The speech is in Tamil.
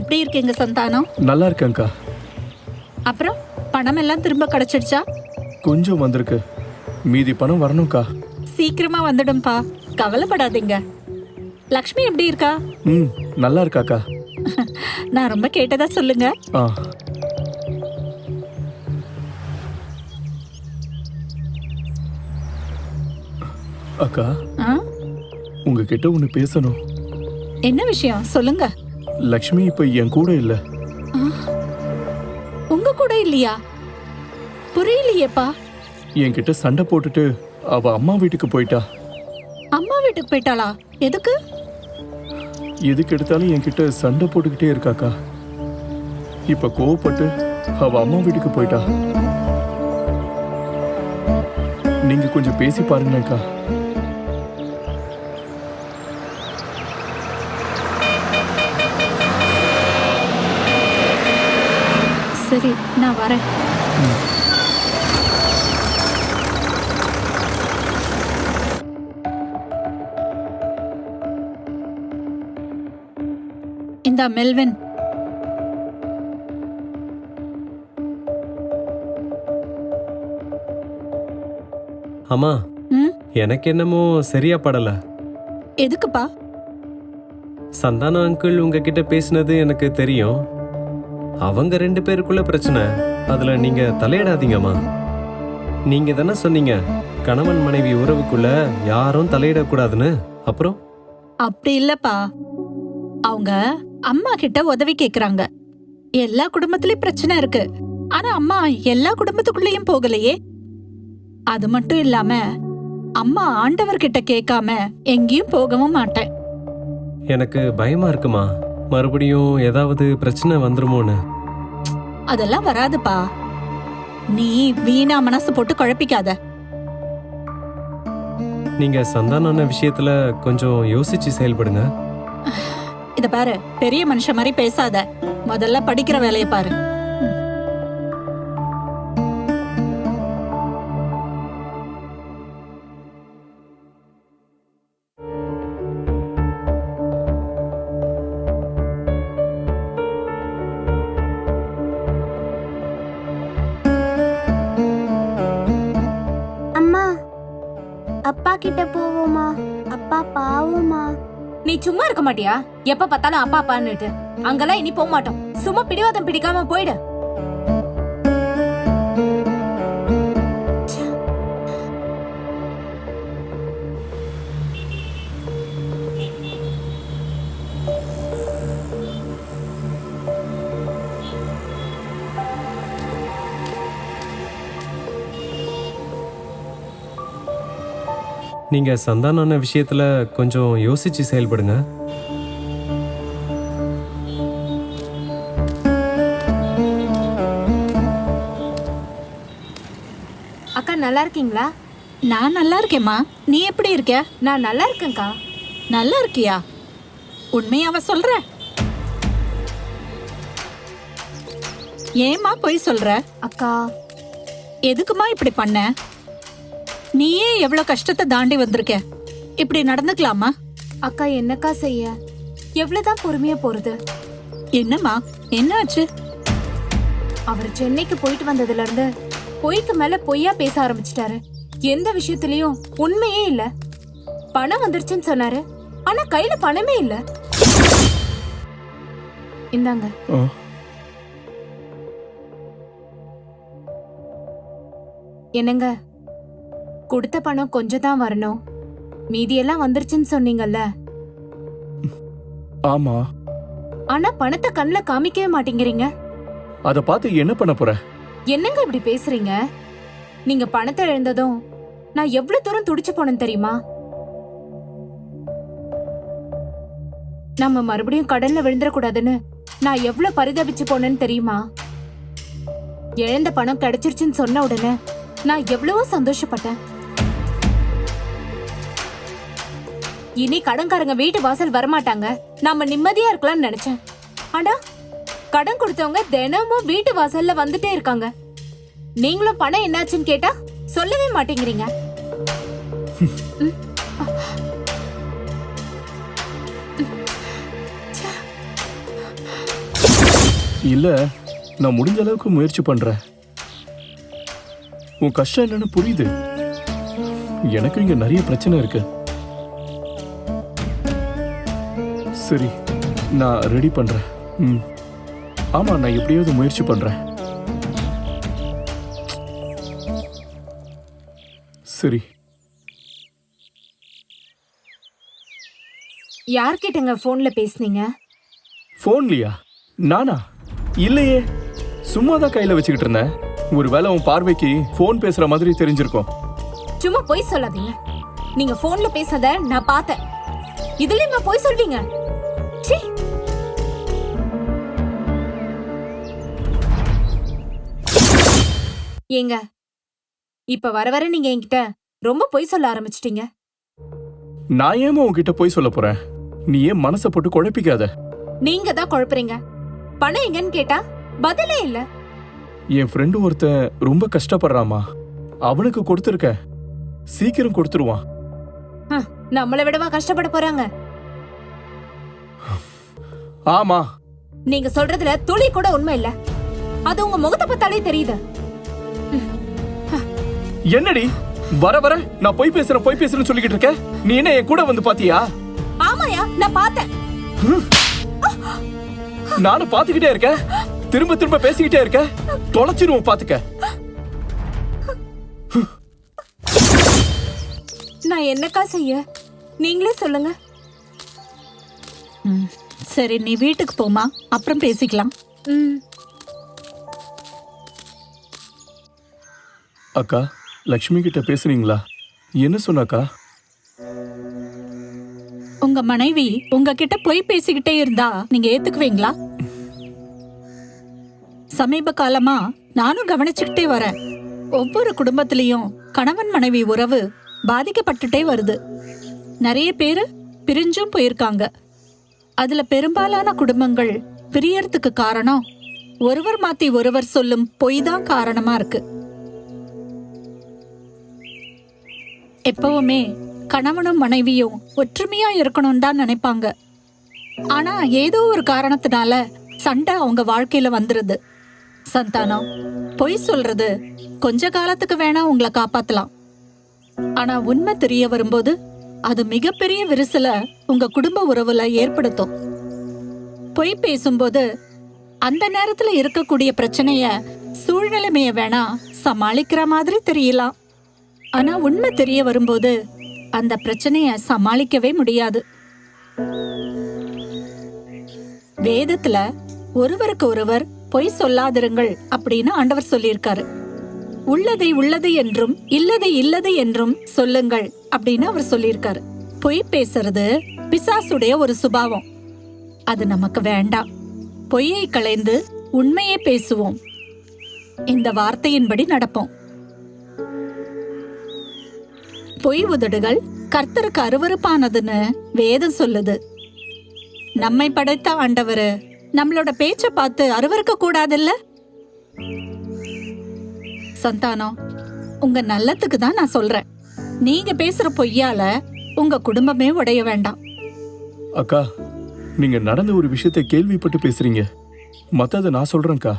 எப்படி இருக்கீங்க சந்தானம்? நல்லா இருக்கேன்க்கா அப்புறம் பணம் எல்லாம் திரும்ப கிடைச்சிடுச்சா? கொஞ்சம் வந்திருக்கு. மீதி பணம் வரணும்க்கா. சீக்கிரமா வந்துடும்பா கவலைப்படாதீங்க. லக்ஷ்மி எப்படி இருக்கா? ம் நல்லா இருக்காக்கா நான் ரொம்ப கேட்டதா சொல்லுங்க. ஆ. அக்கா ஆ? உங்ககிட்ட ஒன்று பேசணும். என்ன விஷயம்? சொல்லுங்க. லக்ஷ்மி இப்ப என் கூட இல்ல. உங்க கூட இல்லையா? புரியலையேப்பா. என்கிட்ட சண்டை போட்டுட்டு அவ அம்மா வீட்டுக்கு போயிட்டா. அம்மா வீட்டுக்கு போயிட்டாளா? எதுக்கு? எதுக்கு எடுத்தாலும் என்கிட்ட சண்டை போட்டுக்கிட்டே இருக்காக்கா. இப்ப கோவப்பட்டு அவ அம்மா வீட்டுக்கு போயிட்டா. நீங்க கொஞ்சம் பேசி பாருங்களேன்க்கா சரி நான் வரேன். இந்த மெல்வின். அம்மா எனக்கு என்னமோ சரியா படல. எதுக்குப்பா? சந்தானம் அங்கிள் உங்ககிட்ட பேசினது எனக்கு தெரியும். அவங்க ரெண்டு பேருக்குள்ள பிரச்சனை. அதுல நீங்க தலையிடாதீங்கம்மா. நீங்க தானே சொன்னீங்க கணவன் மனைவி உறவுக்குள்ள யாரும் தலையிடக்கூடாதுன்னு. அப்புறம்? அப்படி இல்லப்பா. அவங்க அம்மா கிட்ட உதவி கேக்குறாங்க. எல்லா குடும்பத்திலயும் பிரச்சனை இருக்கு. ஆனா அம்மா எல்லா குடும்பத்துக்குள்ளேயும் போகலையே. அது மட்டும் இல்லாம அம்மா ஆண்டவர்கிட்ட கேட்காம எங்கேயும் போகவும் மாட்டேன். எனக்கு பயமா இருக்குமா? மறுபடியும் ஏதாவது பிரச்சனை வந்துருமோன்னு? அதெல்லாம் வராதுப்பா. நீ வீணா மனசு போட்டு குழப்பிக்காத. நீங்க சந்தான விஷயத்துல கொஞ்சம் யோசிச்சு செயல்படுங்க. இத பாரு பெரிய மனுஷன் மாதிரி பேசாத. முதல்ல படிக்கிற வேலையை பாரு. கிட்ட போவோமா? அப்பா பாவமா? நீ சும்மா இருக்க மாட்டியா? எப்ப பார்த்தாலும் அப்பா அப்பான்னுட்டு. அங்கெல்லாம் இனி போக மாட்டோம். சும்மா பிடிவாதம் பிடிக்காம போயிடு. நீங்க சந்தான விஷயத்துல கொஞ்சம் யோசிச்சு செயல்படுங்க. அக்கா நல்லா இருக்கீங்களா? நான் நல்லா இருக்கேம்மா. நீ எப்படி இருக்க? நான் நல்லா இருக்கேன்க்கா. நல்லா இருக்கியா? உண்மையாவ சொல்ற? ஏம்மா பொய் சொல்ற? அக்கா. எதுக்குமா இப்படி பண்ண? நீயே எவ்வளவு கஷ்டத்தை தாண்டி வந்திருக்க? இப்படி நடந்துக்கலாமா? அக்கா என்னக்கா செய்ய? எவ்வளவுதான் பொறுமையா போறது? என்னம்மா என்னாச்சு? அவர் சென்னைக்கு போயிட்டு வந்ததுல இருந்து பொய்க்கு மேல பொய்யா பேச ஆரம்பிச்சிட்டாரு. எந்த விஷயத்துலயும் உண்மையே இல்ல. பணம் வந்துருச்சுன்னு சொன்னாரு. ஆனா கையில பணமே இல்ல. இந்தாங்க. என்னங்க? கொடுத்த பணம் கொஞ்சம் தான் வரணும். மீதியெல்லாம் வந்துருச்சுன்னு சொன்னீங்கல்ல? ஆமா. ஆனா பணத்தை கண்ணுல காமிக்கவே மாட்டேங்கிறீங்க. அத பார்த்து என்ன பண்ண போற? என்னங்க இப்படி பேசுறீங்க? நீங்க பணத்தை இழந்ததும் நான் எவ்வளவு தூரம் துடிச்சு போனேன் தெரியுமா? நம்ம மறுபடியும் கடல்ல விழுந்துடக்கூடாதுன்னு நான் எவ்வளவு பரிதபிச்சு போனேன்னு தெரியுமா? இழந்த பணம் கிடைச்சிருச்சுன்னு சொன்ன உடனே நான் எவ்வளவோ சந்தோஷப்பட்டேன். இனி கடன்காரங்க வீட்டு வாசல் வரமாட்டாங்க. நம்ம நிம்மதியா இருக்கலாம்னு நினைச்சேன். ஆனா கடன் கொடுத்தவங்க தினமும் வீட்டு வாசல்ல வந்துட்டே இருக்காங்க. நீங்களும் பணம் என்னாச்சுன்னு கேட்டா சொல்லவே மாட்டேங்கிறீங்க. இல்ல நான் முடிஞ்ச அளவுக்கு முயற்சி பண்றேன். உன் கஷ்டம் என்னன்னு புரியுது. எனக்கு இங்க நிறைய பிரச்சனை இருக்கு. சரி நான் ரெடி பண்றேன். ம். ஆமா நான் எப்படியாவது முயற்சி பண்றேன். சரி. யார்கிட்டங்க போன்ல பேசுனீங்க? ஃபோன்லியா நானா? இல்லையே. சும்மா தான் கையில வச்சுக்கிட்டு இருந்தேன். ஒருவேளை உன் பார்வைக்கு ஃபோன் பேசுற மாதிரி தெரிஞ்சிருக்கும். சும்மா பொய் சொல்லாதீங்க. நீங்க போன்ல பேசுனத நான் பார்த்தேன். இதுலயும் பொய் சொல்வீங்க? ஏங்க? இப்ப வர வர நீங்க என்கிட்ட ரொம்ப பொய் சொல்ல ஆரம்பிச்சிட்டீங்க. நான் ஏமா உன்கிட்ட போய் சொல்ல போறேன்? நீ ஏன் மனசை போட்டு குழப்பிக்காத? நீங்க தான் குழப்புறீங்க. பணம் எங்கன்னு கேட்டா பதிலே இல்ல. என் ஃப்ரெண்டு ஒருத்தன் ரொம்ப கஷ்டப்படுறாமா அவனுக்கு கொடுத்துருக்க. சீக்கிரம் கொடுத்துருவான். ஹம், நம்மளை விடவா கஷ்டப்பட போறாங்க? ஆமா. நீங்க சொல்றதுல துளி கூட உண்மை இல்ல. அது உங்க முகத்தை பார்த்தாலே தெரியுது. என்னடி? வர வர நான் போய் பேசுறேன் போய் பேசுறேன்னு சொல்லிக்கிட்டு இருக்க நீ என்ன என் கூட வந்து பாத்தியா? ஆமாயா நான் பார்த்தேன். நானும் பாத்துக்கிட்டே இருக்கேன். திரும்ப திரும்ப பேசிக்கிட்டே இருக்க தொலைச்சிருவோம் பாத்துக்க நான் என்னக்கா செய்ய? நீங்களே சொல்லுங்க. ம், சரி நீ வீட்டுக்கு போமா அப்புறம் பேசிக்கலாம். ம். அக்கா லக்ஷ்மி கிட்ட பேசுனீங்களா? என்ன சொன்னாக்கா? உங்க மனைவி உங்ககிட்ட பொய் பேசிக்கிட்டே இருந்தா நீங்க ஏத்துக்குவீங்களா? சமீப காலமா நானும் கவனிச்சுக்கிட்டே வரேன். ஒவ்வொரு குடும்பத்திலையும் கணவன் மனைவி உறவு பாதிக்கப்பட்டுட்டே வருது. நிறைய பேரு பிரிஞ்சும் போயிருக்காங்க. அதுல பெரும்பாலான குடும்பங்கள் பிரியறதுக்கு காரணம். ஒருவர் மாத்தி ஒருவர் சொல்லும் பொய் தான் காரணமா இருக்கு. எப்பவுமே கணவனும் மனைவியும் ஒற்றுமையா இருக்கணும் தான் நினைப்பாங்க. ஆனா ஏதோ ஒரு காரணத்தினால சண்டை அவங்க வாழ்க்கையில வந்துருது. சந்தானம் பொய் சொல்றது கொஞ்ச காலத்துக்கு வேணா உங்களை காப்பாத்தலாம். ஆனா உண்மை தெரிய வரும்போது அது மிகப்பெரிய விரிசல உங்க குடும்ப உறவுல ஏற்படுத்தும். பொய் பேசும்போது அந்த நேரத்துல இருக்கக்கூடிய பிரச்சனைய சூழ்நிலைமைய வேணா சமாளிக்கிற மாதிரி தெரியலாம். ஆனா உண்மை தெரிய வரும்போது அந்த பிரச்சனைய சமாளிக்கவே முடியாது. வேதத்துல ஒருவருக்கு ஒருவர் பொய் சொல்லாதிருங்கள் அப்படின்னு ஆண்டவர் சொல்லியிருக்காரு. உள்ளதை உள்ளது என்றும் இல்லதை இல்லது என்றும் சொல்லுங்கள் அப்படின்னு அவர் சொல்லியிருக்காரு. பொய் பேசுறது பிசாசுடைய ஒரு சுபாவம். அது நமக்கு வேண்டாம். பொய்யை களைந்து உண்மையை பேசுவோம். இந்த வார்த்தையின்படி நடப்போம். பொய் உதடுகள் கர்த்தருக்கு அருவருப்பானதுன்னு வேதம் சொல்லுது. நம்மை படைத்த ஆண்டவர் நம்மளோட பேச்ச பார்த்து அருவறுக்க கூடாதுல்ல? சந்தானம் உங்க நல்லத்துக்கு தான் நான் சொல்றேன். நீங்க பேசுற பொய்யால உங்க குடும்பமே உடைய வேண்டாம். அக்கா நீங்க நடந்த ஒரு விஷயத்தை கேள்விப்பட்டு பேசுறீங்க. மத்தத நான் சொல்றேன்க்கா.